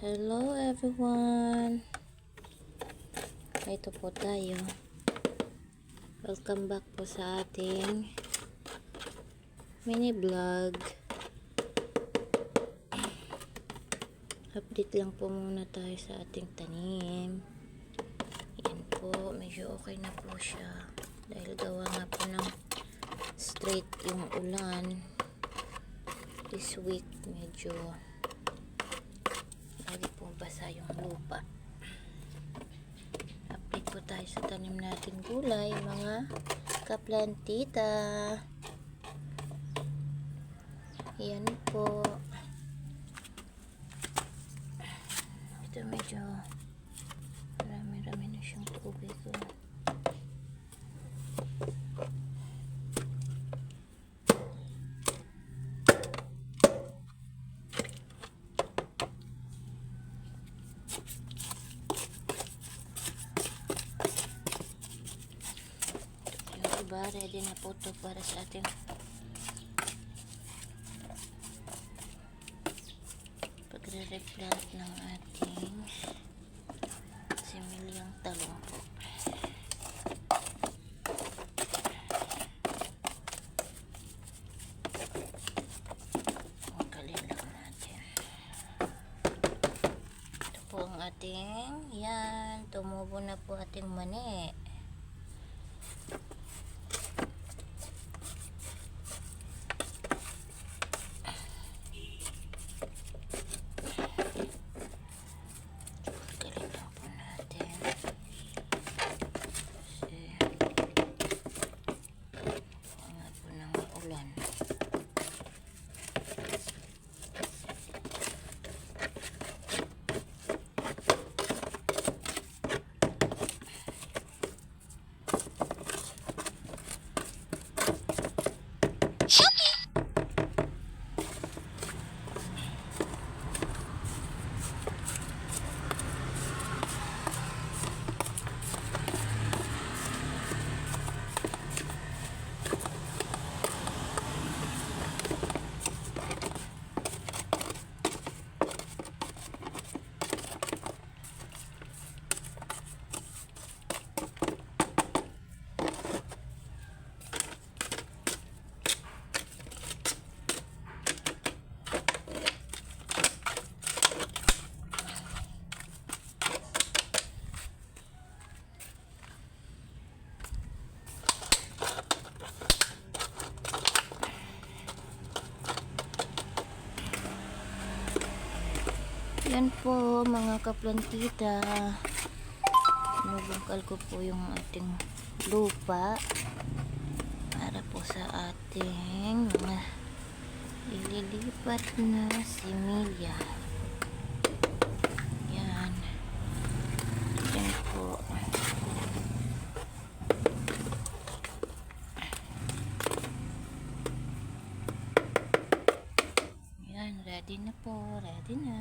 Hello everyone! Ito po tayo. Welcome back po sa ating mini vlog. Update lang po muna tayo sa ating tanim. Yan po, medyo okay na po siya. Dahil gawa nga po ng straight yung ulan. This week, medyo yung lupa. Update po tayo sa tanim natin gulay, mga kaplantita. Yan po. Ito medyo marami-rami na siyang tubig. Oh. Yung iba, ready na po to para sa ating pagre-replant ng ating similyang talong po. Ating, yan, tumubo na po ating mani. Galing lang po natin. Kasi, nga po ng ulan. Yan po mga kaplantita. Nubungkal ko po yung ating lupa para po sa ating mga ililipat na similya. Yan. Yan po. Yan, ready na po. Ready na.